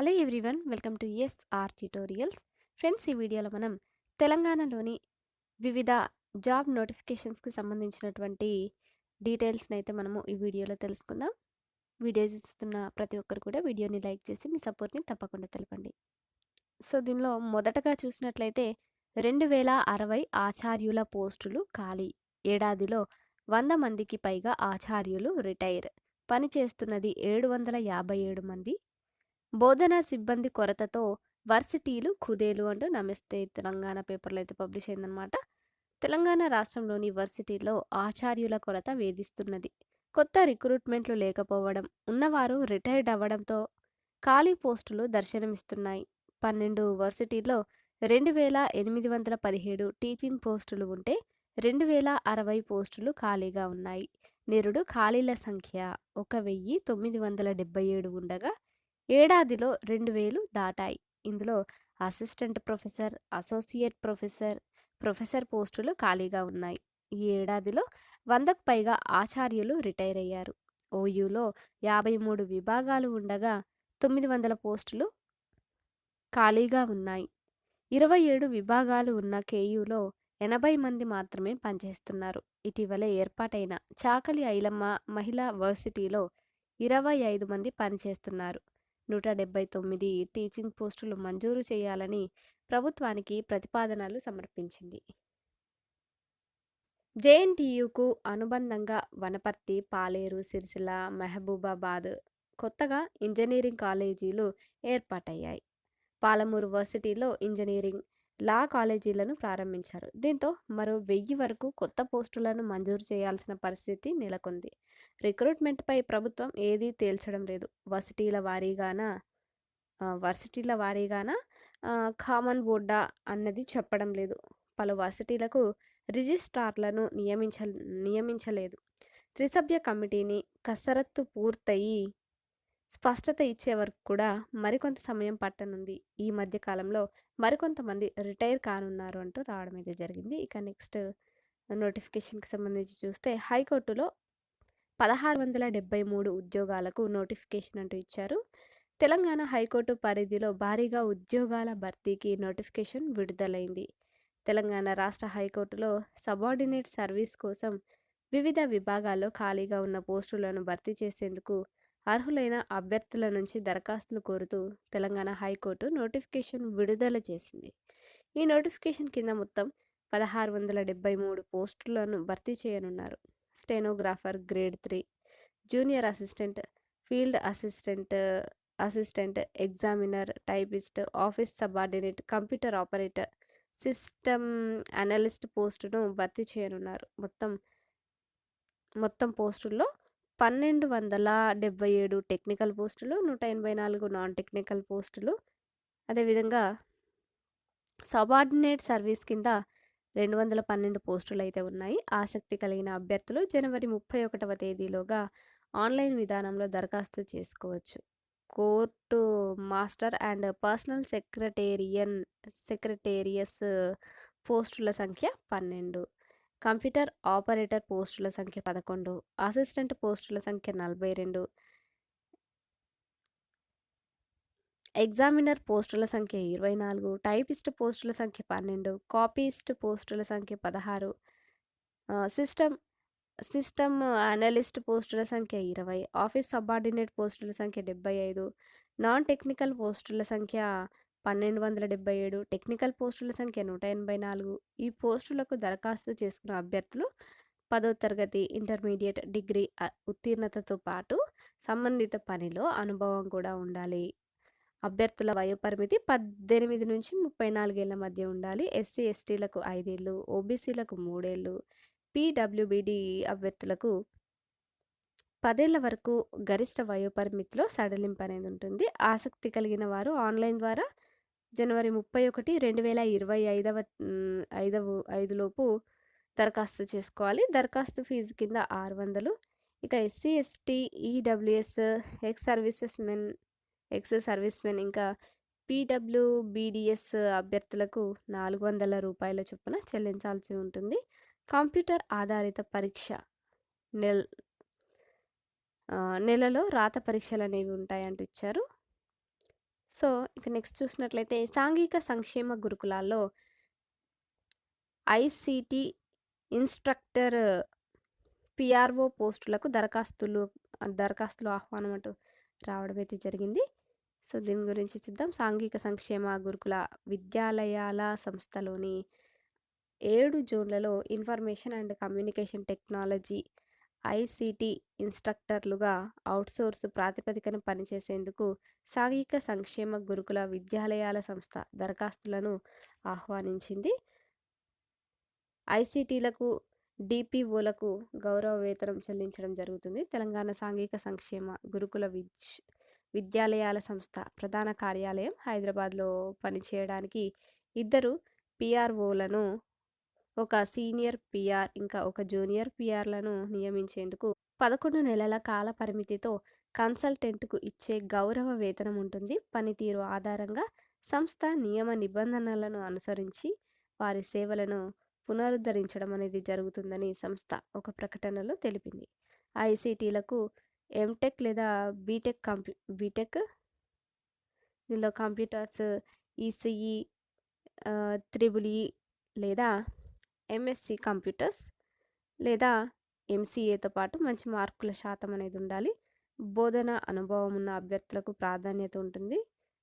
Hello everyone welcome to S R tutorials friends ఈ వీడియోలో మనం తెలంగాణలోని వివిధ జాబ్ నోటిఫికేషన్స్కి సంబంధించినటువంటి డీటెయిల్స్ని అయితే మనము ఈ వీడియోలో తెలుసుకుందాం. వీడియో చూస్తున్న ప్రతి ఒక్కరు కూడా వీడియోని లైక్ చేసి మీ సపోర్ట్ని తప్పకుండా తెలపండి. సో దీనిలో మొదటగా చూసినట్లయితే రెండు వేల అరవై ఆచార్యుల పోస్టులు ఖాళీ. ఏడాదిలో వంద మందికి పైగా ఆచార్యులు రిటైర్. పనిచేస్తున్నది ఏడు వందల యాభై ఏడు మంది. బోధనా సిబ్బంది కొరతతో వర్సిటీలు కుదేలు అంటూ నమస్తే తెలంగాణ పేపర్లో అయితే పబ్లిష్ అయిందనమాట తెలంగాణ రాష్ట్రంలోని వర్సిటీలో ఆచార్యుల కొరత వేధిస్తున్నది. కొత్త రిక్రూట్మెంట్లు లేకపోవడం ఉన్నవారు రిటైర్డ్ అవ్వడంతో ఖాళీ పోస్టులు దర్శనమిస్తున్నాయి. పన్నెండు వర్సిటీల్లో రెండు వేల ఎనిమిది వందల పదిహేడు టీచింగ్ పోస్టులు ఉంటే రెండు వేల అరవై పోస్టులు ఖాళీగా ఉన్నాయి. నిరుడు ఖాళీల సంఖ్య ఒక వెయ్యి తొమ్మిది వందల డెబ్బై ఏడు ఉండగా ఏడాదిలో రెండు వేలు దాటాయి. ఇందులో assistant professor associate professor professor పోస్టులు ఖాళీగా ఉన్నాయి. ఈ ఏడాదిలో వందకు పైగా ఆచార్యులు రిటైర్ అయ్యారు. ఓయూలో యాభై మూడు విభాగాలు ఉండగా తొమ్మిది వందల పోస్టులు ఖాళీగా ఉన్నాయి. ఇరవై ఏడు విభాగాలు ఉన్న కేయూలో ఎనభై మంది మాత్రమే పనిచేస్తున్నారు. ఇటీవలే ఏర్పాటైన చాకలి ఐలమ్మ మహిళా వర్సిటీలో ఇరవై ఐదు మంది పనిచేస్తున్నారు. నూట డెబ్బై తొమ్మిది టీచింగ్ పోస్టులు మంజూరు చేయాలని ప్రభుత్వానికి ప్రతిపాదనలు సమర్పించింది. జేఎన్టీయుకు అనుబంధంగా వనపర్తి పాలేరు సిరిసిల్ల మహబూబాబాద్ కొత్తగా ఇంజనీరింగ్ కాలేజీలు ఏర్పాటయ్యాయి. పాలమూరు వర్సిటీలో ఇంజనీరింగ్ లా కాలేజీలను ప్రారంభించారు. దీంతో మరో వెయ్యి వరకు కొత్త పోస్టులను మంజూరు చేయాల్సిన పరిస్థితి నెలకొంది. రిక్రూట్మెంట్పై ప్రభుత్వం ఏదీ తేల్చడం లేదు. వర్సిటీల వారీగాన? వర్సిటీల వారీగాన? కామన్ బోర్డా అన్నది చెప్పడం లేదు. పలు వర్సిటీలకు రిజిస్ట్రార్లను నియమించ నియమించలేదు. త్రిసభ్య కమిటీని కసరత్తు పూర్తయి స్పష్టత ఇచ్చే వరకు కూడా మరికొంత సమయం పట్టనుంది. ఈ మధ్య కాలంలో మరికొంతమంది రిటైర్ కానున్నారు అంటూ రావడం అయితే జరిగింది. ఇక నెక్స్ట్ నోటిఫికేషన్కి సంబంధించి చూస్తే హైకోర్టులో పదహారు వందల డెబ్బై మూడు ఉద్యోగాలకు నోటిఫికేషన్ అంటూ ఇచ్చారు. తెలంగాణ హైకోర్టు పరిధిలో భారీగా ఉద్యోగాల భర్తీకి నోటిఫికేషన్ విడుదలైంది. తెలంగాణ రాష్ట్ర హైకోర్టులో సబార్డినేట్ సర్వీస్ కోసం వివిధ విభాగాల్లో ఖాళీగా ఉన్న పోస్టులను భర్తీ చేసేందుకు అర్హులైన అభ్యర్థుల నుంచి దరఖాస్తులు కోరుతూ తెలంగాణ హైకోర్టు నోటిఫికేషన్ విడుదల చేసింది. ఈ నోటిఫికేషన్ కింద మొత్తం పదహారు వందల డెబ్బై మూడు పోస్టులను భర్తీ చేయనున్నారు. Stenographer grade three junior assistant field assistant assistant examiner typist office subordinate computer operator system analyst పోస్టును భర్తీ చేయనున్నారు. మొత్తం మొత్తం పోస్టుల్లో పన్నెండు వందల డెబ్బై ఏడు టెక్నికల్ పోస్టులు నూట ఎనభై నాలుగు నాన్ టెక్నికల్ పోస్టులు. అదేవిధంగా సబార్డినేట్ సర్వీస్ కింద రెండు వందల పన్నెండు పోస్టులు అయితే ఉన్నాయి. ఆసక్తి కలిగిన అభ్యర్థులు జనవరి ముప్పై ఒకటవ తేదీలోగా ఆన్లైన్ విధానంలో దరఖాస్తు చేసుకోవచ్చు. Court master and personal సెక్రటేరియన్ secretaries పోస్టుల సంఖ్య పన్నెండు. కంప్యూటర్ ఆపరేటర్ పోస్టుల సంఖ్య పదకొండు అసిస్టెంట్ పోస్టుల సంఖ్య నలభై రెండు ఎగ్జామినర్ పోస్టుల సంఖ్య ఇరవై నాలుగు టైపిస్ట్ పోస్టుల సంఖ్య పన్నెండు కాపీస్ట్ పోస్టుల సంఖ్య పదహారు. సిస్టమ్ సిస్టమ్ అనలిస్ట్ పోస్టుల సంఖ్య ఇరవై ఆఫీస్ సబార్డినేట్ పోస్టుల సంఖ్య డెబ్బై ఐదు నాన్ టెక్నికల్ పోస్టుల సంఖ్య పన్నెండు వందల డెబ్బై ఏడు టెక్నికల్ పోస్టుల సంఖ్య నూట ఎనభై నాలుగు. ఈ పోస్టులకు దరఖాస్తు చేసుకున్న అభ్యర్థులు పదో తరగతి ఇంటర్మీడియట్ డిగ్రీ ఉత్తీర్ణతతో పాటు సంబంధిత పనిలో అనుభవం కూడా ఉండాలి. అభ్యర్థుల వయోపరిమితి పద్దెనిమిది నుంచి ముప్పై నాలుగేళ్ళ మధ్య ఉండాలి. ఎస్సీ ఎస్టీలకు ఐదేళ్ళు ఓబీసీలకు మూడేళ్ళు పీడబ్ల్యూబీడి అభ్యర్థులకు పదేళ్ళ వరకు గరిష్ట వయోపరిమితిలో సడలింపు అనేది ఉంటుంది. ఆసక్తి కలిగిన వారు ఆన్లైన్ ద్వారా జనవరి ముప్పై ఒకటి రెండు వేల ఇరవై ఐదవ ఐదవ ఐదులోపు దరఖాస్తు చేసుకోవాలి. దరఖాస్తు ఫీజు కింద ఆరు వందలు. ఇక SC ST EWS ex services men ex service men ఇంకా పీడబ్ల్యూబీడిఎస్ అభ్యర్థులకు నాలుగు వందల రూపాయల చొప్పున చెల్లించాల్సి ఉంటుంది. కంప్యూటర్ ఆధారిత పరీక్ష నెల్ నెలలో రాత పరీక్షలు అనేవి ఉంటాయంటూ ఇచ్చారు. సో ఇక నెక్స్ట్ చూసినట్లయితే సాంఘిక సంక్షేమ గురుకులాల్లో ఐసిటి ఇన్స్ట్రక్టర్ పిఆర్ఓ పోస్టులకు దరఖాస్తులు దరఖాస్తులు ఆహ్వానం అంటూ రావడం అయితే జరిగింది. సో దీని గురించి చూద్దాం. సాంఘిక సంక్షేమ గురుకుల విద్యాలయాల సంస్థలోని ఏడు జోన్లలో information and communication technology ICT ఇన్స్ట్రక్టర్లుగా outsource ప్రాతిపదికన పనిచేసేందుకు సాంఘిక సంక్షేమ గురుకుల విద్యాలయాల సంస్థ దరఖాస్తులను ఆహ్వానించింది. ఐసీటీలకు డిపిఓలకు గౌరవ వేతనం చెల్లించడం జరుగుతుంది. తెలంగాణ సాంఘిక సంక్షేమ గురుకుల విద్య విద్యాలయాల సంస్థ ప్రధాన కార్యాలయం హైదరాబాద్లో పనిచేయడానికి ఇద్దరు పిఆర్ఓలను ఒక సీనియర్ పిఆర్ ఇంకా ఒక జూనియర్ పిఆర్లను నియమించేందుకు పదకొండు నెలల కాల పరిమితితో కన్సల్టెంట్కు ఇచ్చే గౌరవ వేతనం ఉంటుంది. పనితీరు ఆధారంగా సంస్థ నియమ నిబంధనలను అనుసరించి వారి సేవలను పునరుద్ధరించడం అనేది జరుగుతుందని సంస్థ ఒక ప్రకటనలో తెలిపింది. ఐసీటీలకు ఎంటెక్ లేదా బీటెక్ కంప్యూ బీటెక్? దీనిలో కంప్యూటర్స్ ఈసీఈ త్రిబుల్ ఈ లేదా ఎంఎస్సి కంప్యూటర్స్ లేదా ఎంసీఏతో పాటు మంచి మార్కుల శాతం అనేది ఉండాలి. బోధన అనుభవం ఉన్న అభ్యర్థులకు ప్రాధాన్యత ఉంటుంది.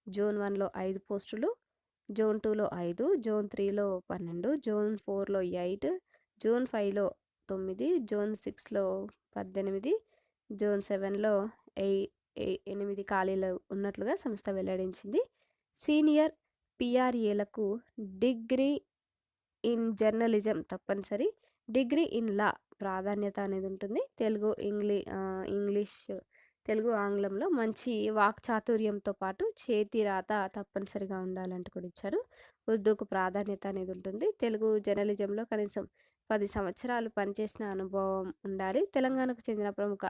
జోన్ వన్లో ఐదు పోస్టులు జోన్ టూలో ఐదు జోన్ త్రీలో పన్నెండు జోన్ ఫోర్లో ఎయిట్ జోన్ ఫైవ్లో తొమ్మిది జోన్ సిక్స్లో పద్దెనిమిది జోన్ సెవెన్లో ఎయి ఎనిమిది ఖాళీలు ఉన్నట్లుగా సంస్థ వెల్లడించింది. సీనియర్ పిఆర్ఏలకు డిగ్రీ ఇన్ జర్నలిజం తప్పనిసరి. డిగ్రీ ఇన్ లా ప్రాధాన్యత అనేది ఉంటుంది తెలుగు ఇంగ్లీ ఇంగ్లీష్ తెలుగు ఆంగ్లంలో మంచి వాక్చాతుర్యంతో పాటు చేతి రాత తప్పనిసరిగా ఉండాలంటూ కూడా ఇచ్చారు. ఉర్దూకు ప్రాధాన్యత అనేది ఉంటుంది తెలుగు జర్నలిజంలో కనీసం పది సంవత్సరాలు పనిచేసిన అనుభవం ఉండాలి. తెలంగాణకు చెందిన ప్రముఖ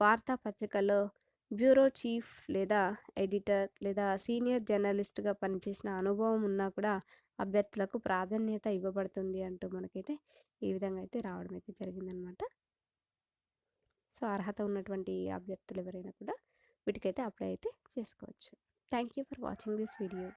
వార్తాపత్రికల్లో బ్యూరో చీఫ్ లేదా ఎడిటర్ లేదా సీనియర్ జర్నలిస్ట్గా పనిచేసిన అనుభవం ఉన్నా కూడా అభ్యర్థులకు ప్రాధాన్యత ఇవ్వబడుతుంది అంటూ మనకైతే ఈ విధంగా అయితే రావడం అయితే జరిగిందనమాట. సో అర్హత ఉన్నటువంటి అభ్యర్థులు ఎవరైనా కూడా వీటికైతే అప్లై అయితే చేసుకోవచ్చు. Thank you for watching this video.